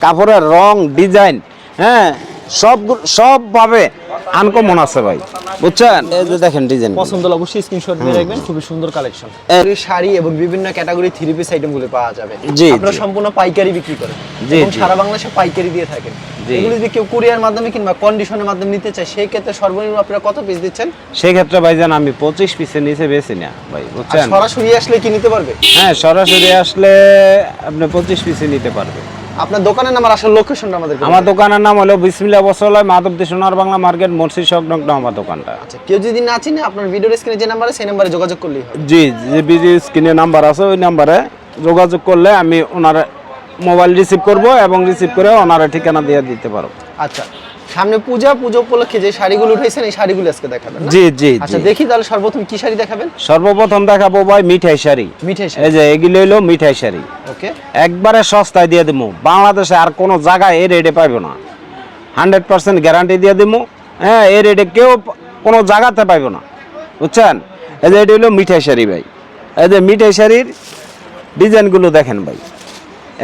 কাপড়ের রং ডিজাইন হ্যাঁ সব সবভাবে আনকমন আছে ভাই। বুঝছেন? এই যে দেখেন ডিজাইন পছন্দ হলে অবশ্যই স্ক্রিনশট দিয়ে রাখবেন খুবই সুন্দর কালেকশন এই শাড়ি এবং বিভিন্ন ক্যাটাগরি থ্রি পিস আইটেমগুলো পাওয়া যাবে। জি, আপনারা সম্পূর্ণ পাইকারি বিক্রি করেন জি, এবং সারা বাংলাদেশে পাইকারি দিয়ে থাকেন। এগুলো যদি কেউ কুরিয়ার মাধ্যমে কিংবা কন্ডিশনের মাধ্যমে নিতে চায় সেই ক্ষেত্রে সর্বনিম্ন আপনারা কত পিস দিচ্ছেন? সেই সেক্ষেত্রে ভাইজান আমি পঁচিশ পিসের নিচে বেশি না ভাই বুঝছেন? সরাসরি আসলে কি নিতে পারবে? হ্যাঁ সরাসরি আসলে আপনি পঁচিশ পিসে নিতে পারবে আপনার দোকানের নাম আর আসল লোকেশনটা আমাদের আমার দোকানের নাম হলো বিসমিল্লাহ বসলায় মাধবদী সোনার বাংলা মার্কেট মসজিদ সংলগ্ন আমার দোকানটা। আচ্ছা কেউ যদি না চিনে আপনার ভিডিওর স্ক্রিনে যে নাম্বারে সেই নাম্বারে যোগাযোগ করলেই হবে। জি যে বিজি স্ক্রিনে নাম্বার আছে ওই নাম্বারে যোগাযোগ করলে আমি ওনার মোবাইল রিসিভ করব এবং রিসিভ করে ওনারা ঠিকানা দিয়ে দিতে পারব। আচ্ছা সামনে পূজা পুজো উপলক্ষে যে শাড়িগুলো উঠেছেন এই শাড়িগুলো আজকে দেখাবেন জি জি আচ্ছা দেখি তাহলে সর্বপ্রথম কি শাড়ি দেখাবেন? সর্বপ্রথম দেখাবো ভাই মিঠাই শাড়ি। মিঠাই শাড়ি। এই যে এগুলো হইল মিঠাই শাড়ি। ওকে। একবারে সস্তায় দিয়ে দেবো বাংলাদেশে আর কোনো জায়গায় এই রেটে পাইবো না। হান্ড্রেড পার্সেন্ট গ্যারান্টি দিয়ে দেবো হ্যাঁ এই রেটে কেউ কোনো জায়গাতে পাইবো না। বুঝছেন? এই যে এটা হলো মিঠাই শাড়ি ভাই। এই যে মিঠাই শাড়ির ডিজাইনগুলো দেখেন ভাই।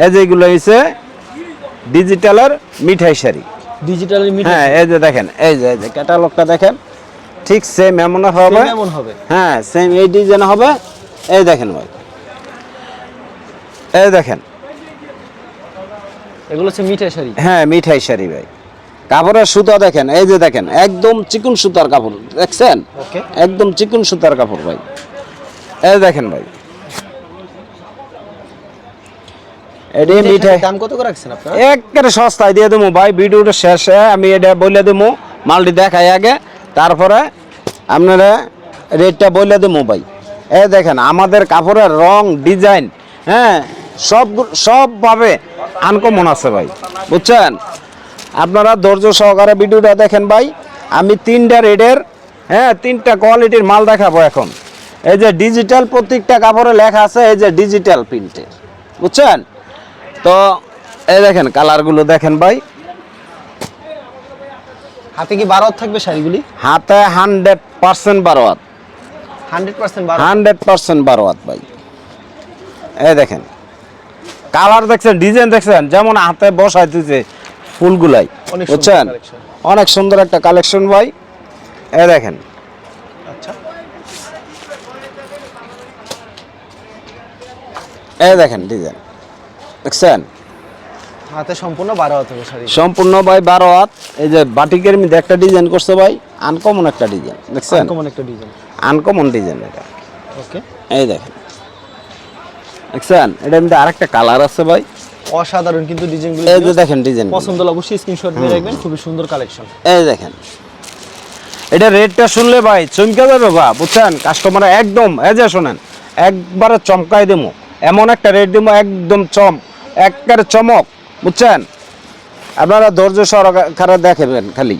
এই যে এগুলো হচ্ছে ডিজিটালের মিঠাই শাড়ি। ডিজিটালি হ্যাঁ এই যে দেখেন এই যে এই যে ক্যাটালগটা দেখেন ঠিক সেম এমন হবে এমন হবে। হ্যাঁ সেম এই ডিজাইন হবে। এই দেখেন ভাই। এই দেখেন। এগুলো হচ্ছে মিঠাই শাড়ি। হ্যাঁ মিঠাই শাড়ি ভাই। কাপড়ের সুতা দেখেন এই যে দেখেন একদম চিকুন সুতার কাপড় দেখছেন? একদম চিকুন সুতার কাপড় ভাই। এই দেখেন ভাই। এটি মিঠাই দাম কত করে রাখছেন আপনারা? একেবারে সস্তায় দিয়ে দেবো ভাই ভিডিওটা শেষে। আমি এটা বলে দেবো মালটি দেখাই আগে। তারপরে আপনারা রেটটা বলে দেবো ভাই। এ দেখেন আমাদের কাপড়ের রং ডিজাইন হ্যাঁ সব সবভাবে আনকমন আছে ভাই। বুঝছেন? আপনারা ধৈর্য সহকারে ভিডিওটা দেখেন ভাই। আমি তিনটা রেটের হ্যাঁ তিনটা কোয়ালিটির মাল দেখাবো এখন। এই যে ডিজিটাল প্রত্যেকটা কাপড়ে লেখা আছে এই যে ডিজিটাল প্রিন্টের বুঝছেন? তো এই দেখেন কালারগুলো দেখেন ভাই। হাতে কি বারো থাকবে শাড়িগুলি? হাতে হান্ড্রেড পার্সেন্ট বারো হাত হান্ড্রেড পার্সেন্ট হান্ড্রেড পার্সেন্ট বারো হাত ভাই। এই দেখেন কালার দেখছেন ডিজাইন দেখছেন যেমন হাতে বসাই দিয়েছে ফুলগুলাই বুঝছেন? অনেক সুন্দর একটা কালেকশন ভাই। এই দেখেন। আচ্ছা। এই দেখেন ডিজাইন। দেখছেন? হাতে সম্পূর্ণ বারো হাত হবে শাড়ি সম্পূর্ণ ভাই বারো হাত। এই যে বাটিকের মধ্যে একটা ডিজাইন করছে ভাই আনকমন একটা ডিজাইন দেখছেন? কেমন একটা ডিজাইন আনকমন ডিজাইন এটা। ওকে এই দেখেন। দেখছেন? এটার মধ্যে আরেকটা কালার আছে ভাই। অসাধারণ কিন্তু ডিজাইনগুলো এই যে দেখেন ডিজাইন পছন্দ হলে অবশ্যই স্ক্রিনশট দিয়ে রাখবেন খুবই সুন্দর কালেকশন এই দেখেন। এটা রেটটা শুনলে ভাই চমকে যাবে বা বুঝছেন? কাস্টমার একদম এই যে শোনেন একবারে চমকাই দেবো এমন একটা রেট দেবো একদম চম একবারে চমক বুঝছেন? আপনারা ধৈর্য সহকারে দেখবেন খালি।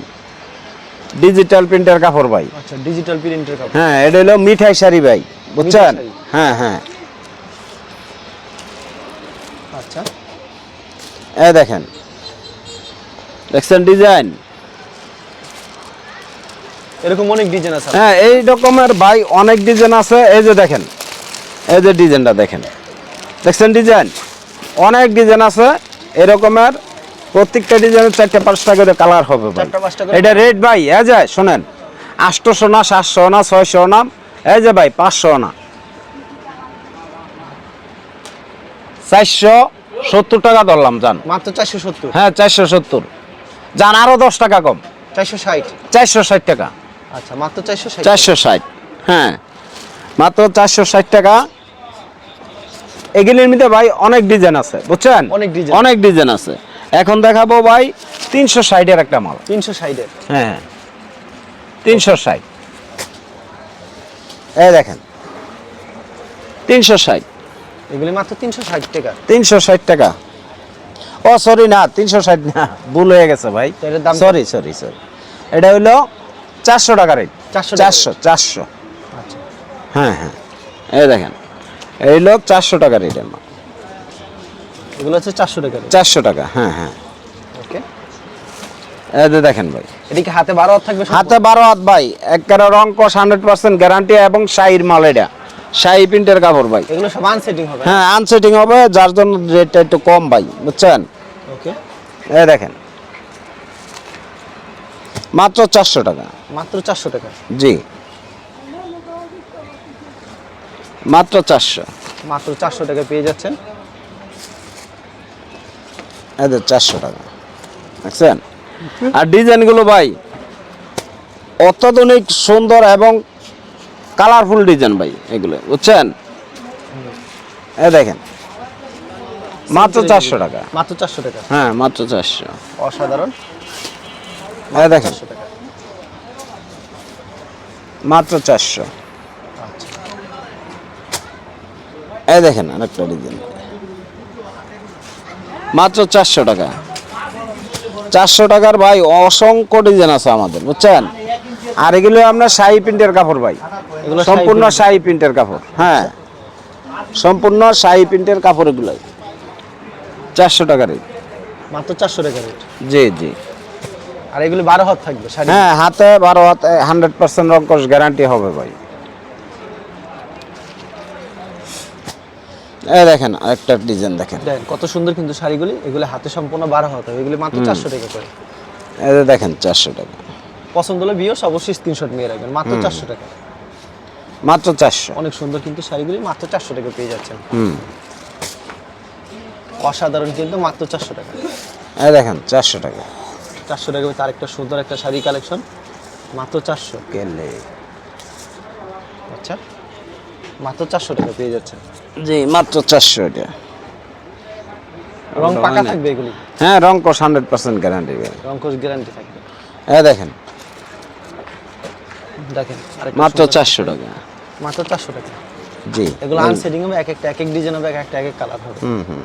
ডিজিটাল প্রিন্টার কাপড় ভাই। আচ্ছা ডিজিটাল প্রিন্টের কাপড়। হ্যাঁ এটা হলো মিঠাই শাড়ি ভাই বুঝছেন? হ্যাঁ হ্যাঁ। আচ্ছা। এই দেখেন। দেখছেন ডিজাইন? এরকম অনেক ডিজাইন আছে। হ্যাঁ এই রকমের ভাই অনেক ডিজাইন আছে। এই যে দেখেন এই যে ডিজাইনটা দেখেন। দেখছেন ডিজাইন? অনেক ডিজাইন আছে এরকমের প্রত্যেকটা ডিজাইনের চারটে পাঁচটা করে কালার হবে ভাই। এটা রেট ভাই এই যে শোনেন আটশোশো না সাতশো না ছয়শো না এই যে ভাই পাঁচশো না। চারশো সত্তর টাকা ধরলাম যান মাত্র চারশো সত্তর। হ্যাঁ চারশো সত্তর। যান আরও দশ টাকা কম। চারশো ষাট। চারশো ষাট টাকা। আচ্ছা মাত্র চারশো চারশো ষাট হ্যাঁ। মাত্র চারশো ষাট টাকা। এগুলির মধ্যে ভাই অনেক ডিজাইন আছে বুঝছেন? অনেক design। অনেক ডিজাইন আছে। এখন দেখাবো ভাই তিনশো ষাটের একটা মাল। তিনশো ষাটের। হ্যাঁ। তিনশো ষাট। এই দেখেন। তিনশো ষাট। এগুলি মাত্র তিনশো ষাট টাকা। তিনশো ষাট টাকা। ও সরি না তিনশো ষাট না ভুল হয়ে গেছে ভাই। সরি সরি সরি এটা হইল চারশো টাকা রেট 400 টাকা চারশো চারশো। আচ্ছা। হ্যাঁ হ্যাঁ। এই দেখেন। এই লোক চারশো টাকা রেটের মাল এগুলো হচ্ছে চারশো টাকা চারশো টাকা হ্যাঁ হ্যাঁ। ওকে দেখেন ভাই। এদিকে হাতে বারো হাত থাকবে হাতে বারো হাত ভাই একেবারে রং কস হান্ড্রেড পার্সেন্ট গ্যারান্টি এবং শাহির মাল এটা। শাহি প্রিন্টের কাপড় ভাই। এগুলো সব আনসেটিং হবে। হ্যাঁ আনসেটিং হবে যার জন্য রেটটা একটু কম ভাই বুঝছেন? ওকে এই দেখেন। মাত্র চারশো টাকা। মাত্র চারশো টাকা। জি। মাত্র চারশো। মাত্র চারশো টাকা পেয়ে যাচ্ছেন। এদের চারশো টাকা। দেখছেন? আর ডিজাইনগুলো ভাই অত্যাধুনিক সুন্দর এবং কালারফুল ডিজাইন ভাই এগুলো বুঝছেন? এ দেখেন। মাত্র চারশো টাকা। মাত্র চারশো টাকা। হ্যাঁ মাত্র চারশো। অসাধারণ। এ দেখেন। মাত্র চারশো আচ্ছা এই দেখেন আরেকটা ডিজাইন মাত্র চারশো টাকা। চারশো টাকার ভাই অসংখ্য ডিজাইন আছে আমাদের বুঝছেন? আর এগুলো আপনার শাহি প্রিন্টের কাপড় ভাই। এগুলো সম্পূর্ণ শাহি প্রিন্টের কাপড় হ্যাঁ। সম্পূর্ণ শাহি প্রিন্টের কাপড় এগুলো। চারশো টাকার মাত্র চারশো টাকা রেট জি জি। আর এগুলি বারো হাত থাকবে হ্যাঁ হাতে বারো হাতে হান্ড্রেড পার্সেন্ট রঙ্কশ গ্যারান্টি হবে ভাই। এই দেখেন আরেকটা ডিজাইন দেখেন। দেখেন কত সুন্দর কিন্তু শাড়িগুলি এগুলি হাতে সম্পূর্ণ বারো হাত হবে এগুলি মাত্র চারশো টাকা করে। এই যে দেখেন চারশো টাকা। পছন্দ হলে বিয়স অবশ্যই স্ক্রিনশট নিয়ে রাখবেন মাত্র চারশো টাকা। মাত্র চারশো। অনেক সুন্দর কিন্তু শাড়িগুলি মাত্র চারশো টাকা পেয়ে যাচ্ছেন। হুম। অসাধারণ কিন্তু মাত্র চারশো টাকা। এই দেখেন চারশো টাকা। চারশো টাকা তার একটা সুন্দর একটা শাড়ি কালেকশন মাত্র চারশো। কেলে আচ্ছা। মাত্র চারশো টাকা পেয়ে যাচ্ছেন। জি মাত্র চারশো এটা রং পাকা থাকবে এগুলি? হ্যাঁ রঙ্কশ হান্ড্রেড পার্সেন্ট গ্যারান্টি রং কোর্স গ্যারান্টি থাকবে। এই দেখেন। দেখেন মাত্র চারশো টাকা। মাত্র চারশো টাকা। জি এগুলো আনসেটিং হবে এক একটা এক এক ডিজাইন হবে এক একটা এক এক কালার হবে। হুম হুম।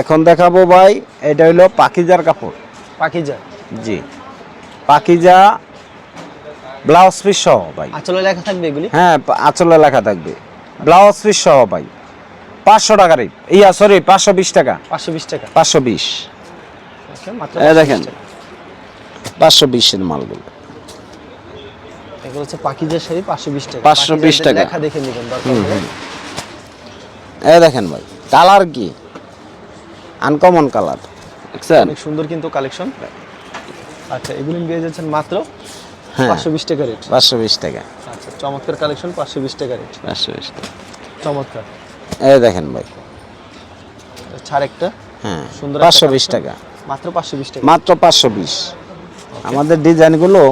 এখন দেখাবো ভাই এটা হইল পাকিজার কাপড়। যায় জি পাকিজা ব্লাউজ পিস সহ ভাই। আঁচলে লেখা থাকবে এগুলি? হ্যাঁ আঁচলে লেখা থাকবে। ব্লাউজ পিস সহ ভাই। পাঁচশো টাকা রেট। ইয়া সরি পাঁচশো বিশ টাকা। পাঁচশো বিশ টাকা। পাঁচশো বিশ। 520 দেখেন। পাঁচশো বিশের মালগুলো। এগুলো হচ্ছে পাখিজার শাড়ি পাঁচশো বিশ টাকা। 520 পাখিজার টাকা। লেখা দেখে নেবেন দরকার দেখেন ভাই কালার কি? Uncommon colour. অনেক সুন্দর কিন্তু কালেকশন। আচ্ছা এগুলো পেয়ে যাচ্ছেন মাত্র পাঁচশো বিশ টাকা রেট পাঁচশো বিশ টাকা। আচ্ছা চমৎকার কালেকশন পাঁচশো বিশ টাকা রেট পাঁচশো বিশ টাকা। চমৎকার। এই দেখেন ভাই। ছাড় একটা। হ্যাঁ সুন্দর পাঁচশো বিশ। টাকা। মাত্র পাঁচশো বিশ টাকা। মাত্র পাঁচশো বিশ। আমাদের ডিজাইনগুলো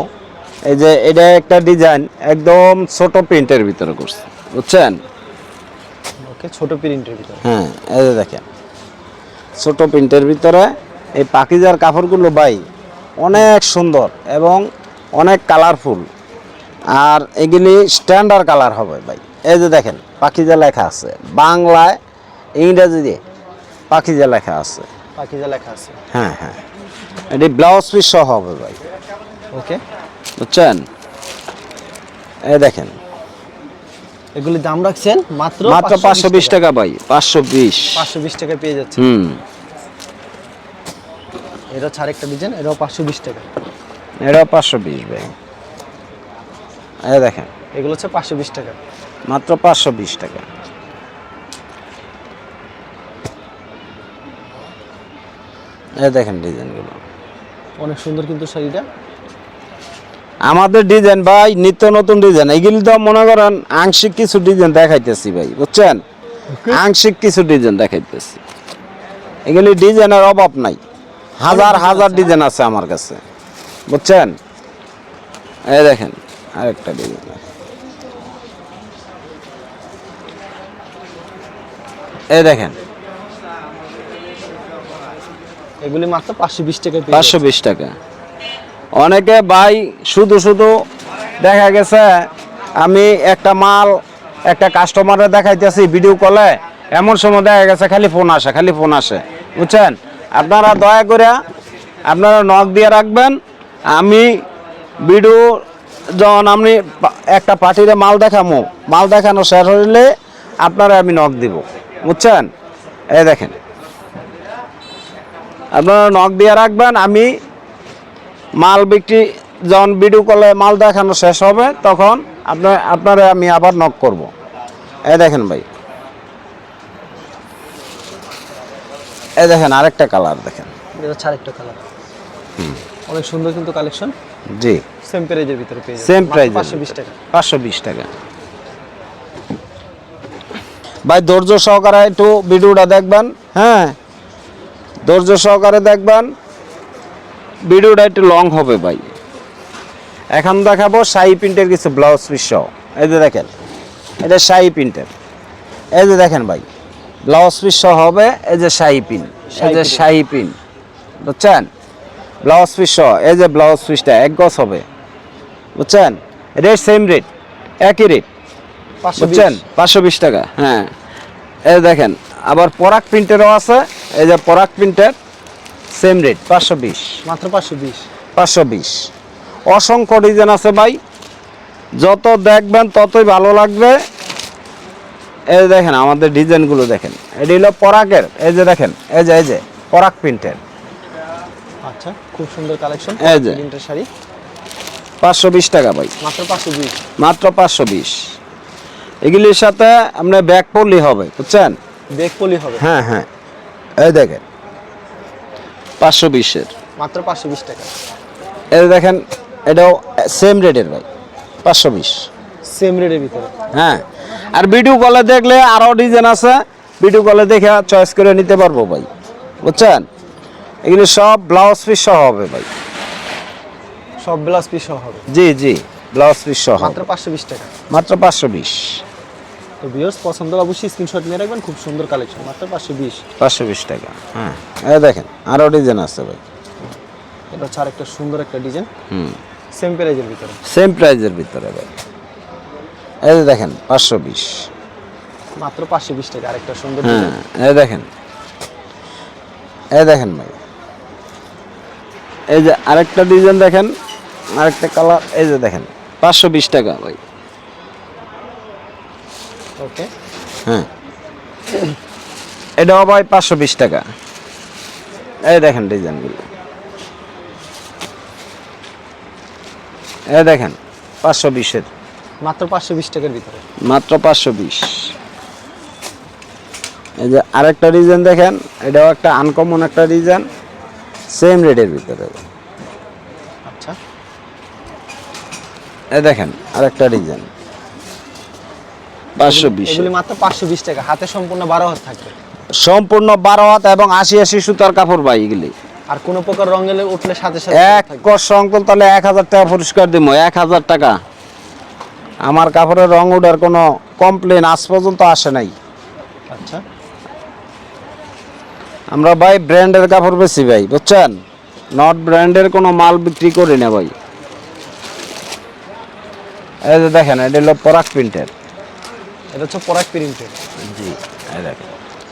এই যে এটা একটা ডিজাইন একদম ছোট প্রিন্টের ভিতরে করছে। বুঝছেন? ওকে ছোট প্রিন্টের ভিতরে। হ্যাঁ এই যে দেখেন। ছোট প্রিন্টের ভিতরে এই পাকিজার কাপড়গুলো ভাই অনেক সুন্দর এবং অনেক কালারফুল আর এগুলি স্ট্যান্ডার্ড কালার হবে ভাই। এই যে দেখেন পাখিজা লেখা আছে বাংলায় ইংরেজি দিয়ে পাখিজা লেখা আছে। পাখিজা লেখা আছে। হ্যাঁ হ্যাঁ। এটি ব্লাউজ পিস সহ হবে ভাই। ওকে। বুঝছেন? এই দেখেন। এগুলি দাম রাখছেন মাত্র মাত্র পাঁচশো বিশ টাকা। ভাই পাঁচশো বিশ। পাঁচশো বিশ টাকা পেয়ে যাচ্ছে হুম। এটা ছাড় একটা ডিজাইন এটাও পাঁচশো বিশ টাকা। এটাও পাঁচশো বিশ ভাই। এই দেখেন। এগুলো হচ্ছে পাঁচশো বিশ টাকা। মাত্র পাঁচশো বিশ টাকা। এই দেখেন ডিজাইনগুলো। অনেক সুন্দর কিন্তু শাড়িটা। আমাদের ডিজাইন ভাই নিত্য নতুন ডিজাইন। এগুলি তো মনে করেন আংশিক কিছু ডিজাইন দেখাইতেছি ভাই বুঝছেন? আংশিক কিছু ডিজাইন দেখাইতেছি। এগুলি ডিজাইনের অভাব নাই। হাজার হাজার ডিজাইন আছে আমার কাছে। বুঝছেন? এই দেখেন আরেকটা ডিজাইন এই দেখেন। এগুলি মাত্র পাঁচশো বিশ টাকা পাঁচশো বিশ টাকা। অনেকে ভাই শুধু শুধু দেখা গেছে আমি একটা মাল একটা কাস্টমারে দেখাইতেছি ভিডিও কলে এমন সময় দেখা গেছে খালি ফোন আসে খালি ফোন আসে। বুঝছেন? আপনারা দয়া করে আপনারা নখ দিয়ে রাখবেন আমি ভিডিও যখন আমি পা- একটা পার্টিরে মাল দেখামো মাল দেখানো শেষ হইলে আপনারা আমি নখ দিব। বুঝছেন? এই দেখেন। আপনারা নখ দিয়ে রাখবেন আমি মাল বিক্রি যখন ভিডিও কলে মাল দেখানো শেষ হবে তখন আপনার আপনারা আমি আবার নক করব। এই দেখেন ভাই। এই দেখেন আরেকটা কালার দেখেন। আরেকটা কালার অনেক সুন্দর কিন্তু কালেকশন। জি। সেম প্রাইজের ভিতরে পেয়ে সেম পাঁচশো বিশ টাকা। পাঁচশো বিশ টাকা। ভাই ধৈর্য সহকারে একটু ভিডিওটা দেখবেন হ্যাঁ? ধৈর্য সহকারে দেখবেন ভিডিওটা একটু লং হবে ভাই। এখন দেখাবো শাহি প্রিন্টের কিছু ব্লাউজ পিস সহ। এই যে দেখেন এটা শাহি প্রিন্টের। এই যে দেখেন ভাই ব্লাউজ পিস সহ হবে এই যে শাহি পিন এই যে শাহি পিন বুঝছেন? ব্লাউজ পিস সহ এই যে ব্লাউজ পিসটা এক গজ হবে। বুঝছেন? রেট সেম রেট একই রেট বুঝছেন? পাঁচশো বিশ টাকা হ্যাঁ। এই দেখেন আবার পরাক প্রিন্টেরও আছে এই যে পরাক প্রিন্টের সেম রেট পাঁচশো বিশ। মাত্র পাঁচশো বিশ। পাঁচশো বিশ। অসংখ্য ডিজাইন আছে ভাই। যত দেখবেন ততই ভালো লাগবে। এই দেখেন আমাদের ডিজাইনগুলো দেখেন। এটি হলো পরাকের এই যে দেখেন এই যে এই যে পরাক প্রিন্টের আচ্ছা খুব সুন্দর কালেকশন এই যে। প্রিন্টের শাড়ি। পাঁচশো বিশ টাকা ভাই। মাত্র পাঁচশো বিশ। মাত্র পাঁচশো বিশ। এগুলির সাথে আপনার ব্যাগ পড়লেই হবে বুঝছেন? বেগ পলি হবে। হ্যাঁ হ্যাঁ। এই দেখেন পাঁচশো বিশের। মাত্র পাঁচশো বিশ টাকা। এই দেখেন এটাও সেম রেটের ভাই পাঁচশো বিশ। সেম রেটের ভিতরে। হ্যাঁ। আর ভিডিও কলে দেখলে আরও ডিজাইন আছে ভিডিও কলে দেখে চয়েস করে নিতে পারব ভাই বুঝছেন? এগুলো সব ব্লাউজ পিস সহ হবে ভাই। সব ব্লাউজ পিস সহ হবে? জি জি ব্লাউজ পিস সহ। মাত্র পাঁচশো বিশ টাকা। মাত্র পাঁচশো বিশ। তো ভিউয়ার্স পছন্দ হলে অবশ্যই স্ক্রিনশট নিয়ে রাখবেন খুব সুন্দর কালেকশন মাত্র পাঁচশো বিশ। পাঁচশো বিশ টাকা হ্যাঁ। এই দেখেন আরও ডিজাইন আছে ভাই। এটা হচ্ছে আরেকটা সুন্দর একটা ডিজাইন হুম। সেম প্রাইজের ভিতরে। সেম প্রাইজের ভিতরে ভাই। এই দেখেন পাঁচশো বিশ। মাত্র পাঁচশো বিশ টাকা আরেকটা সুন্দর হ্যাঁ ডিজাইন এই দেখেন। এই দেখেন ভাই। এই যে আরেকটা ডিজাইন দেখেন আরেকটা কালার এই যে দেখেন। পাঁচশো বিশ টাকা ভাই। ওকে হ্যাঁ। এটাও ভাই পাঁচশো বিশ টাকা। এই দেখেন ডিজাইনগুলো এই দেখেন পাঁচশো বিশের। মাত্র পাঁচশো বিশ টাকার ভিতরে। মাত্র পাঁচশো বিশ। এই যে আরেকটা ডিজাইন দেখেন এটাও একটা আনকমন একটা ডিজাইন সেম রেটের ভিতরে। আচ্ছা। এই দেখেন আরেকটা ডিজাইন পাঁচশো বিশ। মাত্র পাঁচশো বিশ টাকা। হাতে সম্পূর্ণ বারো হাত থাকবে। সম্পূর্ণ বারো হাত এবং আশি আশি সুতার কাপড় ভাই এগুলি। আর কোনো প্রকার রঙ এলে উঠলে সাথে সাথে এক। কষ সংকল তাহলে এক হাজার টাকা পুরস্কার দিব এক হাজার টাকা। আমার কাপড়ের রং উঠার কোনো কমপ্লেন আজ পর্যন্ত আসে নাই। আচ্ছা। আমরা ভাই ব্র্যান্ডের কাপড় বেশি ভাই বুঝছেন? নট ব্র্যান্ডের কোনো মাল বিক্রি করি না ভাই। এই যে দেখেন এটা হলো পরাগ প্রিন্টের। এটা হচ্ছে পরাগ প্রিন্টের। জি এই দেখেন।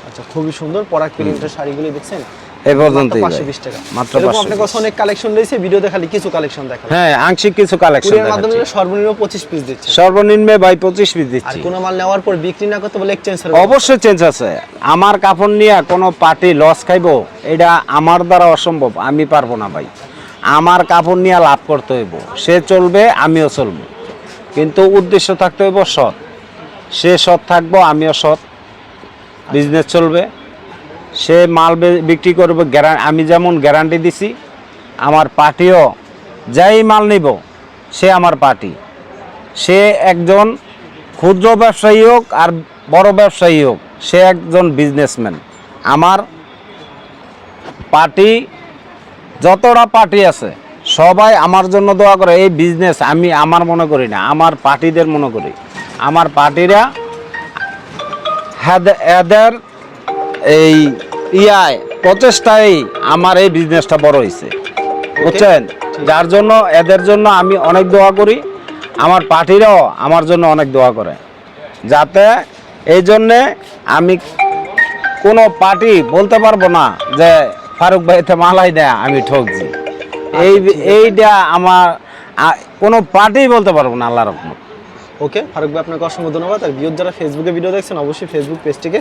আচ্ছা খুবই সুন্দর পরাগ প্রিন্টের শাড়িগুলি দেখছেন? এই পর্যন্তই টাকা। মাত্র আপনার কাছে অনেক কালেকশন রয়েছে ভিডিওতে খালি কিছু কালেকশন দেখাবো হ্যাঁ আংশিক কিছু কালেকশন কুরিয়ার মাধ্যমে সর্বনিম্ন পঁচিশ পিস দিচ্ছে। সর্বনিম্ন ভাই পঁচিশ পিস আর কোনো মাল নেওয়ার পর বিক্রি না করতে বলে এক্সচেঞ্জ অবশ্যই চেঞ্জ আছে। আমার কাপড় নিয়ে কোনো পার্টি লস খাইবো এটা আমার দ্বারা অসম্ভব আমি পারব না ভাই। আমার কাপড় নিয়ে লাভ করতে হইব। সে চলবে আমিও চলবো। কিন্তু উদ্দেশ্য থাকতে হইব সৎ। সে সৎ থাকব আমিও সৎ। বিজনেস চলবে। সে মাল বিক্রি করবে গ্যারান আমি যেমন গ্যারান্টি দিছি, আমার পার্টিও যাই মাল নিব, সে আমার পার্টি। সে একজন ক্ষুদ্র ব্যবসায়ী হোক আর বড় ব্যবসায়ী হোক, সে একজন বিজনেসম্যান আমার পার্টি, যতটা পার্টি আছে, সবাই আমার জন্য দোয়া করে, এই বিজনেস আমি আমার মনে করি না, আমার পার্টিদের মনে করি। আমার পার্টিরা এদের এই ইয়ায় প্রচেষ্টায় আমার এই বিজনেসটা বড় হয়েছে বুঝছেন? যার জন্য এদের জন্য আমি অনেক দোয়া করি। আমার পার্টিরাও আমার জন্য অনেক দোয়া করে। যাতে এই জন্যে আমি কোনো পার্টি বলতে পারব না যে ফারুক ভাই ভাইতে মালাই দেয় আমি ঠকছি। এই এইটা আমার কোনো পার্টি বলতে পারব না আল্লাহ রকম ওকে ফারুক ভাই আপনাকে অসংখ্য ধন্যবাদ। আর ভিউর যারা ফেসবুকে ভিডিও দেখছেন অবশ্যই ফেসবুক পেজটিকে